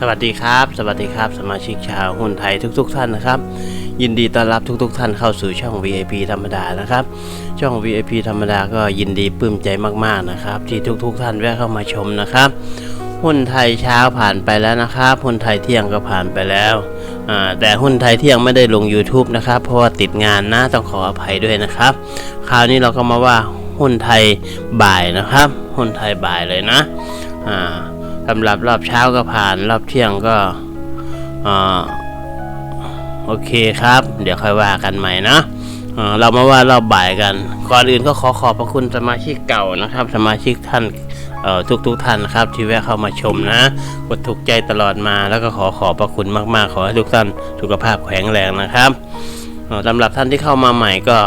สวัสดีครับ สวัสดีครับ สมาชิกชาวหุ้นไทยทุก ๆ ท่านนะครับ ยินดีต้อนรับทุก ๆ ท่านเข้าสู่ช่อง VIP ธรรมดานะครับ ช่อง VIP ธรรมดาก็ยินดีปลื้มใจมากๆนะครับ ที่ทุก ๆ ท่านแวะเข้ามาชมนะครับหุ้นไทยเช้าผ่านไปแล้วนะครับหุ้นไทยเที่ยงก็ผ่านไปแล้วแต่หุ้นไทยเที่ยงไม่ได้ลง YouTube นะครับ เพราะว่าติดงานนะต้องขออภัยด้วยนะครับ คราวนี้เราก็มาว่าหุ้นไทยบ่ายนะครับ หุ้นไทยบ่ายเลยนะอ่า สำหรับรอบเช้าก็ผ่านรอบเที่ยงก็โอเคครับ เดี๋ยวค่อยว่ากันใหม่นะเรามาว่ารอบบ่ายกัน ก่อนอื่นก็ขอขอบพระคุณสมาชิกเก่านะครับ สมาชิกท่านเอ่อทุกท่านครับที่แวะเข้ามาชมนะกดถูกใจตลอดมาแล้วก็ขอขอบพระคุณมากๆ ขอให้ทุกท่านสุขภาพแข็งแรงนะครับสำหรับท่านที่เข้ามาใหม่ก็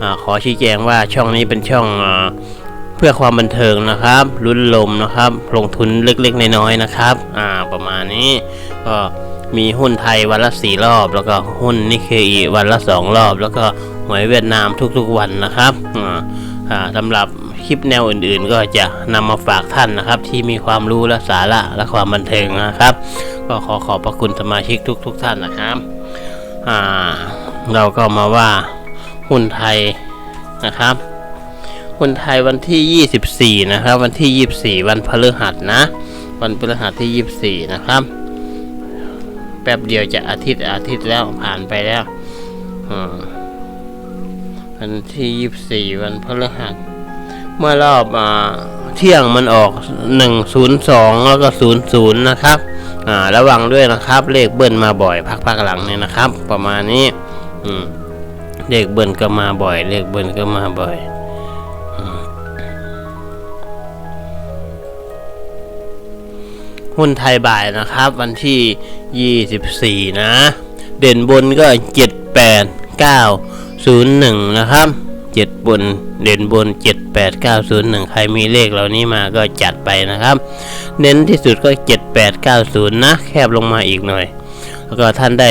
อขอชี้แจงว่าช่องนี้เป็นช่องอ เพื่อความบันเทิงนะครับลุ้นลมนะครับ ลงทุนเล็กๆน้อยๆนะครับ อ่าประมาณนี้ก็มีหุ้นไทยวันละสี่รอบ แล้วก็หุ้นนิเคอีวันละสองรอบ แล้วก็หวยเวียดนามทุกๆวันนะครับอ่าอ่าสำหรับคลิปแนวอื่นๆ ก็จะนำมาฝากท่านนะครับ ที่มีความรู้และสาระและความบันเทิงนะครับ ก็ขอขอบพระคุณสมาชิกทุก ๆ ท่านนะครับอ่าเราก็มาว่าหุ้นไทยนะครับ คนไทยวันที่ 24 นะครับ วันที่ 24 วันพฤหัสนะ วันพฤหัสที่ 24 นะครับ แป๊บเดียวจะอาทิตย์อาทิตย์แล้วผ่านไปแล้ววันที่ 24 วันพฤหัสเมื่อรอบอ่าเที่ยงมันออก 102 แล้วก็ 00 นะครับ อ่า ระวังด้วยนะครับ เลขเบิ้ลมาบ่อยพักๆหลังเนี่ยนะครับ ประมาณนี้ อืม เลขเบิ้ลก็มาบ่อย เลขเบิ้ลก็มาบ่อย หุ้นไทยบ่ายนะครับ วันที่ 24 นะ เด่นบนก็ 7 8 9 0 1 นะครับ 7 บนเด่นบน 7 8 9 0 1 ใครมีเลขเหล่านี้มาก็จัดไปนะครับ เน้นที่สุดก็ 7 8 9 0 นะ แคบลงมาอีกหน่อย แล้วก็ท่านได้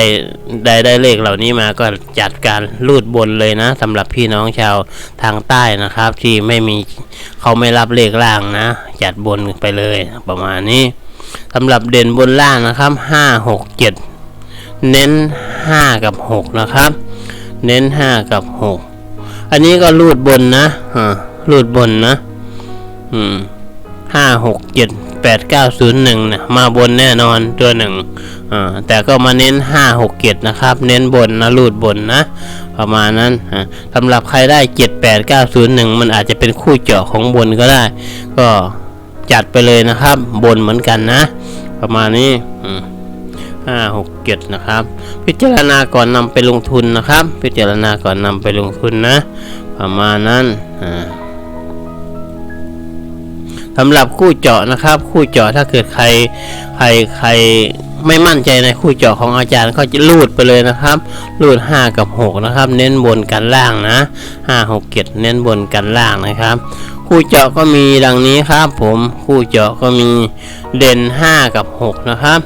ได้ได้เลขเหล่านี้มาก็จัดการรูดบนเลยนะสำหรับพี่น้องชาวทางใต้นะครับ ที่ไม่มีเขาไม่รับเลขล่างนะ จัดบนไปเลยประมาณนี้ สำหรับเด่นบนล่างนะครับห้าหกเจ็ดเน้นห้ากับหกนะครับ เน้นห้ากับหกอันนี้ก็รูดบนนะอ่ารูดบนนะ อืมห้าหกเจ็ดแปดเก้าศูนย์หนึ่งนะมาบนแน่นอนตัวหนึ่งอ่าแต่ก็มาเน้นห้าหกเจ็ดนะครับ เน้นบนนะรูดบนนะ ประมาณนั้นอ่าสำหรับใครได้เจ็ดแปดเก้าศูนย์หนึ่งมันอาจจะเป็นคู่เจาะของบนก็ได้ ก็ จัดไปเลยนะครับ บนเหมือนกันนะ ประมาณนี้ห้าหกเจ็ดนะครับ พิจารณาก่อนนำไปลงทุนนะครับ พิจารณาก่อนนำไปลงทุนนะ ประมาณนั้นอ่าสำหรับคู่เจาะนะครับ คู่เจาะถ้าเกิดใครใครใคร ไม่มั่นใจในคู่เจาะของอาจารย์ก็จะลูดไปเลยนะครับลูด 5 กับ 6 นะครับ เน้นบนกันล่างนะ 5 6 7 เน้นบนกันล่างนะครับ คู่เจาะก็มีดังนี้ครับ ผมคู่เจาะก็มีเด่น 5 กับ 6 นะครับ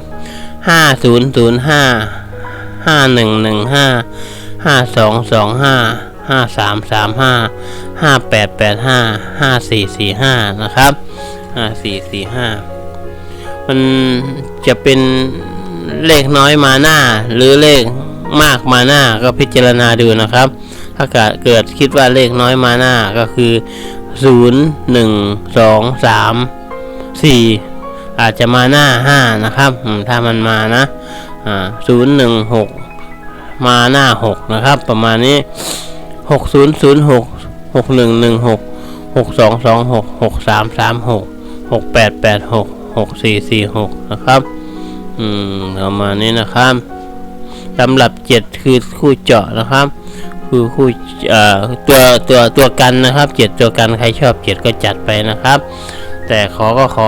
5 0 0 5 5 1 1 5 5 2 2 5 5 3 3 5 5 8 8 5 5 4 4 5 นะครับ 5 4 4 5 มันจะเป็น เลขน้อยมาหน้า หรือเลขมากมาหน้าก็พิจารณาดูนะครับ ถ้าเกิดเกิดคิดว่าเลขน้อยมาหน้าก็คือศูนย์หนึ่งสองสามสี่อาจจะมาหน้าห้านะครับ ถ้ามันมานะศูนย์หนึ่งหกมาหน้าหกนะครับ ประมาณนี้หกศูนย์ศูนย์หกหกหนึ่งหนึ่งหกหกสองสองหกหกสามสามหกหกแปดแปดหกหกสี่สี่หกนะครับ อืมประมาณนี้นะครับสำหรับเจ็ดคือคู่เจาะนะครับ คือคู่เอ่อตัวตัวตัวกันนะครับเจ็ดตัวกันใครชอบเจ็ดก็จัดไปนะครับ แต่ขอก็ขอ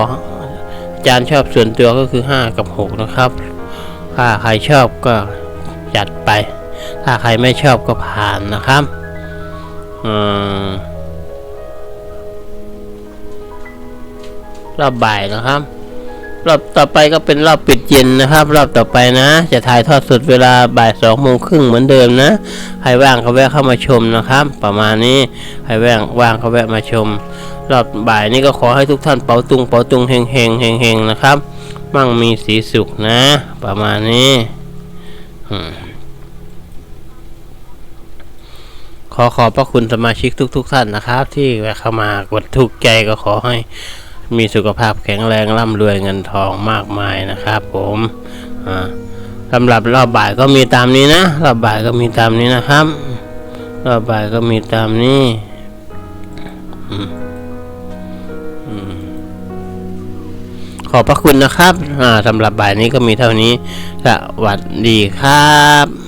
อาจารย์ชอบส่วนตัวก็คือ 5 กับ 6 นะครับ ถ้าใครชอบก็จัดไป ถ้าใครไม่ชอบก็ผ่านนะครับอืมรอบบ่ายนะครับ รอบต่อไปก็เป็นรอบปิดเย็นนะครับ รอบต่อไปนะ จะถ่ายทอดสดเวลาบ่ายสองโมงครึ่งเหมือนเดิมนะใครว่างก็แวะเข้ามาชมนะครับ ประมาณนี้ใครว่างว่างก็แวะมาชม รอบบ่ายนี้ก็ขอให้ทุกท่านเป๋าตุงเป๋าตุงเฮงเฮงเฮงเฮงนะครับ มั่งมีสีสุขนะ ประมาณนี้ขอขอบพระคุณสมาชิกทุก ๆ ท่านนะครับ ที่แวะเข้ามากดถูกใจก็ขอให้ มีสุขภาพแข็งแรงร่ำรวยเงินทองมากมายนะครับ ผมสำหรับรอบบ่ายก็มีตามนี้นะ รอบบ่ายก็มีตามนี้นะครับ รอบบ่ายก็มีตามนี้ขอบพระคุณนะครับสำหรับบ่ายนี้ก็มีเท่านี้ สวัสดีครับ